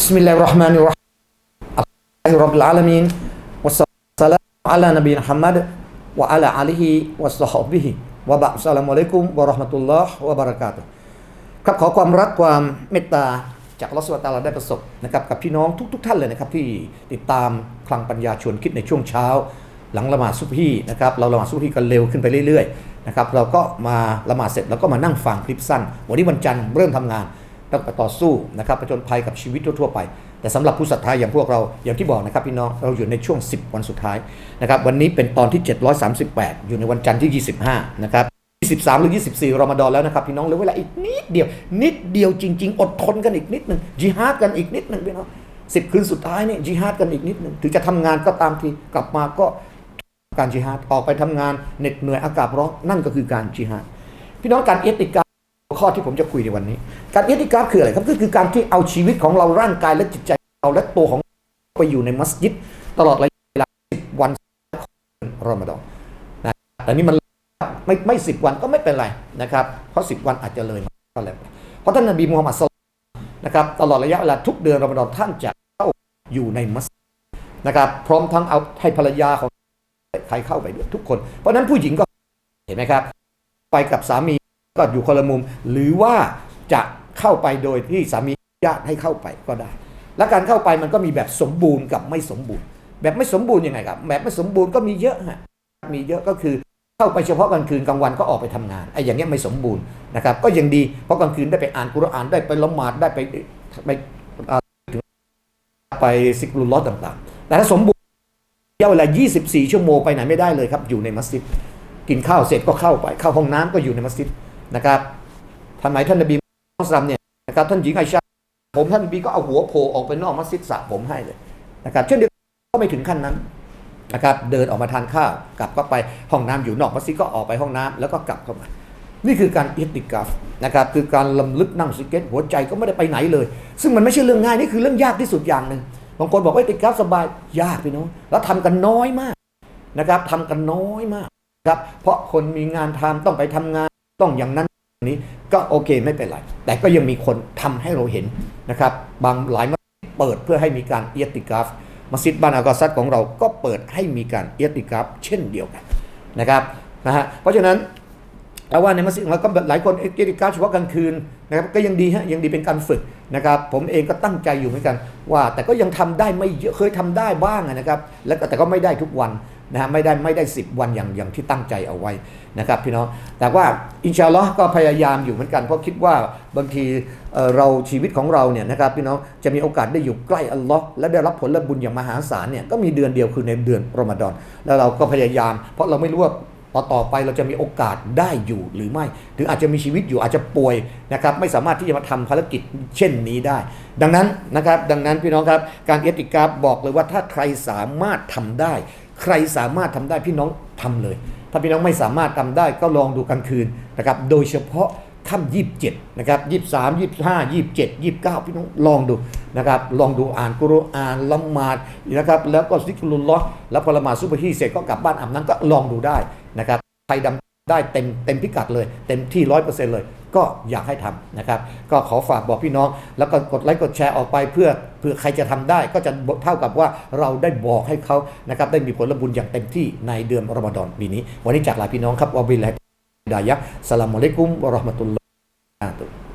بسم الله الرحمن الرحيم الحمد لله رب العالمين والسلام على نبي محمد وعلى آله وصحبه وبعد السلام عليكم ورحمة الله وبركاته ครับขอความรักความเมตตาจากอัลลอฮฺสุลตาลาได้ประสบนะครับกับพี่น้องทุก ๆ ท่านเลยนะครับที่ติดตามคลังปัญญาชวนคิดในช่วงเช้า หลังละหมาดซุบฮีนะครับเราละหมาดซุบฮีกันเร็วขึ้นไปเรื่อยๆนะครับเราก็มาละหมาดเสร็จแล้วก็มานั่งฟังคลิปสั้น วันนี้วันจันทร์เริ่มทำงาน ต้องไปต่อสู้นะครับประจนภัยกับชีวิตทั่วๆไป แต่สำหรับผู้ศรัทธาอย่างพวกเราอย่างที่บอกนะครับพี่น้องเราอยู่ในช่วง 10 วันสุดท้ายนะครับวันนี้เป็นตอนที่ 738 อยู่ในวันจันทร์ที่ 25 นะครับ 23 หรือ 24รอมฎอนแล้วนะครับพี่น้องเหลือเวลาอีกนิดเดียว นิดเดียวจริง ๆ อดทนกันอีกนิดหนึ่งจิฮาดกันอีกนิดหนึ่งพี่น้องสิบคืนสุดท้ายเนี่ยจิฮาดกันอีกนิดหนึ่งถึงจะทำงานก็ตามทีกลับมาก็การจิฮาดออกไปทำงานเหน็ดเหนื่อยอากาศร้อนนั่นก็คือการจิฮาดพี่น้องการเอติกา ข้อที่ผมจะคุยในวันนี้ การเอติกาฟคืออะไรครับก็คือการที่เอาชีวิตของเราร่างกายและจิตใจเราและตัวของไปอยู่ในมัสยิดตลอดระยะเวลา10วันของรอมฎอนนะแต่นี่มันไม่ไม่สิบวันก็ไม่เป็นไรนะครับ เพราะสิบวันอาจจะเลยมาก็แล้วเพราะท่านนบีมูฮัมมัดศ็อลลัลลอฮุอะลัยฮิวะซัลลัมนะครับตลอดระยะเวลาทุกเดือนรอมฎอนท่านจะเข้าอยู่ในมัสยิดนะครับ พร้อมทั้งเอาให้ภรรยาของใครเข้าไปด้วยทุกคน เพราะนั้นผู้หญิงก็เห็นไหมครับ ไปกับสามี ก็อยู่คนละมุม หรือว่าจะเข้าไปโดยที่สามีญาติให้เข้าไปก็ได้ และการเข้าไปมันก็มีแบบสมบูรณ์กับไม่สมบูรณ์ แบบไม่สมบูรณ์ยังไงครับ แบบไม่สมบูรณ์ก็มีเยอะฮะมีเยอะก็คือเข้าไปเฉพาะกลางคืนกลางวันก็ออกไปทำงานไอ้อย่างเงี้ยไม่สมบูรณ์นะครับ ก็ยังดีเพราะกลางคืนได้ไปอ่านกุรอานได้ไปละหมาดได้ไปไปถึงไปซิกรุลลอฮ์ต่างๆ แต่ถ้าสมบูรณ์ระยะเวลา 24 ชั่วโมงไปไหนไม่ได้เลยครับ อยู่ในมัสยิด กินข้าวเสร็จก็เข้าไป เข้าห้องน้ำก็อยู่ในมัสยิด นะครับทำไมท่านนบีมุสลิมเนี่ยนะครับท่านหญิงไอชาผมท่านนบีก็เอาหัวโผล่ออกไปนอกมัสยิดสระผมให้เลยนะครับเช่นเดียวก็ไม่ถึงขั้นนั้นนะครับเดินออกมาทานข้าวกลับก็ไปห้องน้ำอยู่นอกมัสยิดก็ออกไปห้องน้ำแล้วก็กลับเข้ามา นี่คือการอิติกาฟนะครับคือการลำลึกนั่งสิกเก็ตหัวใจก็ไม่ได้ไปไหนเลย ซึ่งมันไม่ใช่เรื่องง่ายนี่คือเรื่องยากที่สุดอย่างหนึ่งบางคนบอกว่าอิติกาฟสบายยากพี่น้องแล้วทำกันน้อยมากนะครับทำกันน้อยมากครับเพราะคนมีงานทำต้องไปทำงาน ต้องอย่างนั้นอย่างนี้ก็โอเคไม่เป็นไร แต่ก็ยังมีคนทำให้เราเห็นนะครับ บางหลายมัสยิดเปิดเพื่อให้มีการเอิติกาฟมัสยิดบ้านอากาซัดของเราก็เปิดให้มีการเอียติกาฟเช่นเดียวกันนะครับนะฮะเพราะฉะนั้นแต่ว่าในมัสยิดเราก็หลายคนเอียติกาฟเฉพาะกลางคืนนะครับก็ยังดีฮะยังดีเป็นการฝึกนะครับ ผมเองก็ตั้งใจอยู่เหมือนกันว่า แต่ก็ยังทำได้ไม่เยอะเคยทำได้บ้างนะครับ แล้วแต่ก็ไม่ได้ทุกวัน นะฮะไม่ได้ไม่ได้ 10 วันอย่างอย่างที่ตั้งใจเอาไว้นะครับพี่น้องแต่ว่าอินชาอัลลอฮ์ก็พยายามอยู่เหมือนกัน เพราะคิดว่าบางทีเราชีวิตของเราเนี่ยนะครับพี่น้องจะมีโอกาสได้อยู่ใกล้อัลลอฮ์และได้รับผลบุญอย่างมหาศาลเนี่ยก็มีเดือนเดียวคือในเดือนรอมฎอนแล้วเราก็พยายาม เพราะเราไม่รู้ว่าต่อต่อไปเราจะมีโอกาสได้อยู่หรือไม่หรืออาจจะมีชีวิตอยู่อาจจะป่วยนะครับไม่สามารถที่จะมาทำภารกิจเช่นนี้ได้ ดังนั้นนะครับดังนั้นพี่น้องครับการเอติกาบอกเลยว่าถ้าใครสามารถทำได้ ใครสามารถทำได้พี่น้องทำเลย ถ้าพี่น้องไม่สามารถทำได้ก็ลองดูกลางคืนนะครับ โดยเฉพาะค่ำยี่สิบเจ็ดนะครับยี่สิบสามยี่สิบห้ายี่สิบเจ็ดยี่สิบเก้าพี่น้องลองดูนะครับ ลองดูอ่านกุรอานละหมาดนะครับ แล้วก็ซิกรุลลอฮ์แล้วพอละหมาดซุบฮีเสร็จก็กลับบ้านอาบน้ำก็ลองดูได้นะครับใครดำได้เต็มเต็มพิกัดเลย เต็มที่ร้อยเปอร์เซ็นต์เลย ก็อยากให้ทำนะครับ ก็ขอฝากบอกพี่น้อง แล้วก็กดไลค์กดแชร์ออกไปเพื่อเพื่อใครจะทำได้ ก็จะเท่ากับว่าเราได้บอกให้เขานะครับได้มีผลบุญอย่างเต็มที่ในเดือนรอมฎอนปีนี้ วันนี้จากลาพี่น้องครับวะบิลลาฮิดายะห์สลามอะลัยกุมวะเราะห์มะตุลลอ